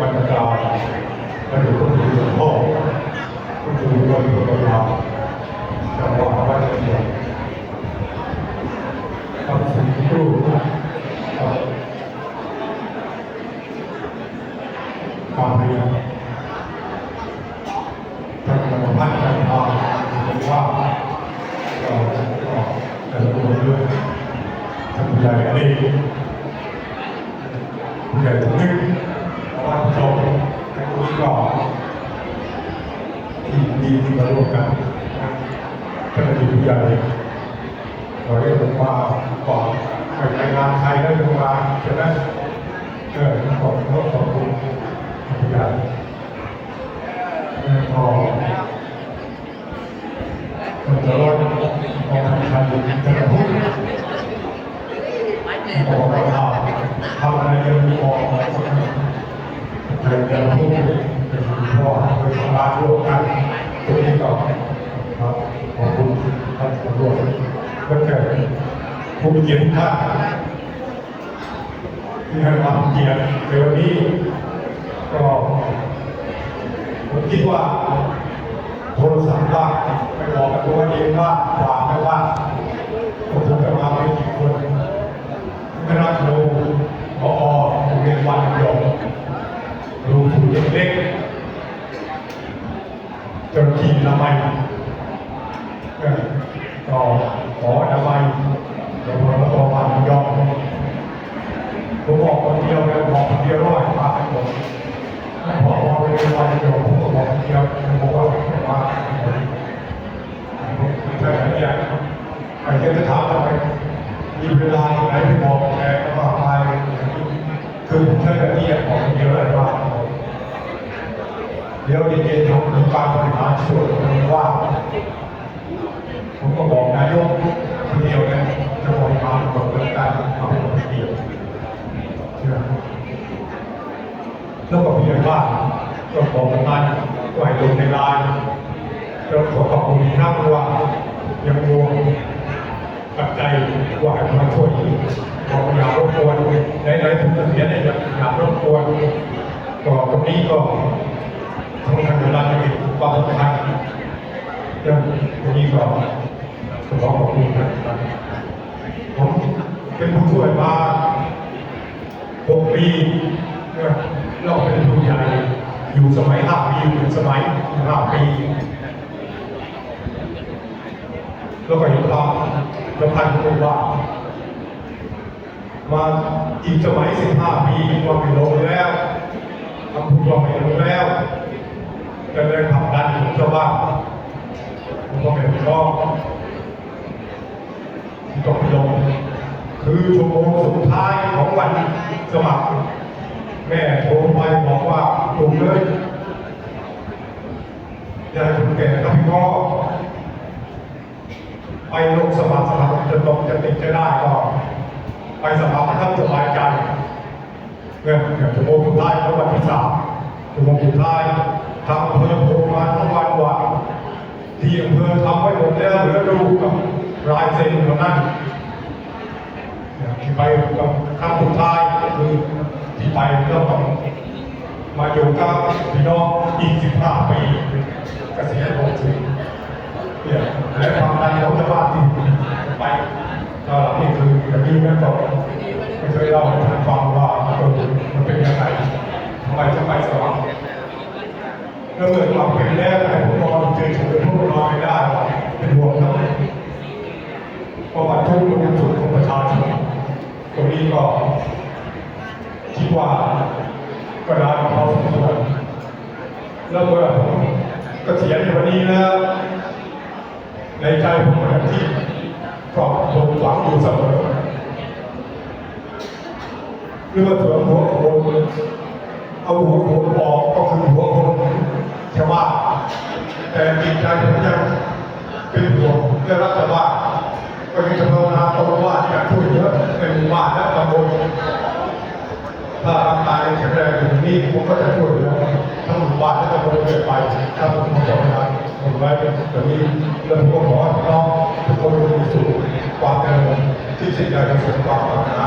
บรรดาและหลวงพ่อหลวงพ่อคุณครูก็อยู่บเราจังหวัดวัดเชียงทำสิ่งที่รู้ครับความพยายามทางธรรมพัฒน์การทางว่าเราจะรู้เรื่องทำใหญ่เองผู้ใหญ่ทุกนึกว่าจบแต่คุยก่อน ที่ดีที่ มาร่วมกันก็จะมีผู้ใหญ่เราเรียกว่าก่อนไปรายงานใครได้ลงมาใช่ไหมเออขอบคุณขอบคุณผู้ใหญ่พอมันจะรอดมองใครจะพูดบอกว่าทำทำอะไรยังมีบอกใครจะพูดเป็นพ่อเป็นสมาร่วมกัน ตรงนี้ก็ครับขอบคุณท่านผู้ร่วจก็เกิดผู้เกียรติท่าที่ให้ความเกียรติในวันนี้ก็ผมคิดว่าโทรศัพท์บ้างไปบอกกันตัวเองว่างวางไม่ว่างก็คงจะมาไม่กี่คนไม่รักโลพอโรงเรียนวันยงดูถูกเล็ก ๆจนทีละไมเออก็ขออนามัยเดี๋ยวพอเราวันยองผมบอกคนเดียวเลยบอกคนเดียวร้อยปากห้ผมพอพอไปเรียนวันเดียวผมก็บอกคนเดียวผมบอกว่าไม่ว่าใช่ไหมเนี่ยไอ้เจ้าจะถามทำไมมีเวลาที่ไหนไปบอกแกก็ว่าไปคือผมใช้แบบนี้บอกคนเดียวเลยว่า เดี๋ยวเย็นๆผมมีการบริหารส่วนผมว่า ผมก็บอกนายกคนเดียวนะจะบริหารระบบการทำคนเดียวเชื่อแล้วก็มีอะไรบ้างก็บอกกันมาก็ให้ลงในลน์แล้วขอขอบคุณอีกครั้งว่ายังรวมปัจจัยว่าให้มาช่วยบอกอย่ารบกวนไหนๆผมจะเสียเนี่ยอย่ารบกวนก็ตรงนี้ก็ ทางทางเวลาจะมีความสำคัญเรื่องตรงนี้ก็ขอขอบคุณนะครับผมเป็นผู้ช่วยมาหกปีเนี่ยเราเป็นผู้ใหญ่อยู่สมัยห้าปีอยู่สมัยห้าปีแล้วก็เห็นความสำคัญของว่ามาอีกสมัยสิบห้าปีว่าไม่ลงแล้วทำผู้ว่าไม่ลงแล้ว จะเลย ผลักดันของชาวบ้านผมก็เป็นร้องที่ต้องลงคือชั่วโมงสุดท้ายของวันสมัคร แม่โทรไปบอกว่าถูกเลยยายคุณแก่กับพี่พ่อไปลงสมัครสมัครจะตกจะติดจะได้ก็ไปสมัครท่านสบายใจเนี่ยชั่วโมงสุดท้ายของวันที่สามชั่วโมงสุดท้าย ทางอำเภอโทรมาทั้งวันว่า ที่อำเภอทำไว้หมดแล้วเหลือดูกับรายเซ็นเท่านั้นที่ไปกับครั้งสุดท้ายคือที่ไปแล้วต้องมาอยู่กับพี่น้องอีก15ปีเกษียณหกสิบเนี่ยและความดันของชาวบ้านที่ไปก็นี่คือจะมีแม่ต่อไม่เคยเล่าให้ท่านฟังว่าเออมันเป็นยังไงทำไมจะไปสว่าง แล้วเกิดความเป็นแล้วแต่ผมนอนเฉยๆพวกนอนไม่ได้หรอเป็นห่วงครับเพระว่าทุกข์มันสุดของประชาชนตรงนี้ก็คิดว่าก็ได้พอสมควรแล้วเมื่อผมเกษียณในวันนี้แล้วในใจผมก็อย่างที่ก็ผมหวังอยู่เสมอเรื่องเสริมหัวโขนเอาหัวโขนออกก็คือหัวโขน ชาวบ้านแต่จิตใจผมยังเป็นห่วงเรื่องรัฐบาลก็ยังจะภาวนาตรงว่าจะช่วยเหลือในหมู่บ้านและตำบลถ้าร่างกายแข็งแรงอย่างนี้ผมก็จะช่วยเหลือทั้งหมู่บ้านและตำบลเรื่อยไปถ้าผมภาวนาผมไว้แบบนี้เรื่องก็ขอน้องทุกคนมีสุขความเจริญที่สิ่งใดจะสมความปรารถนา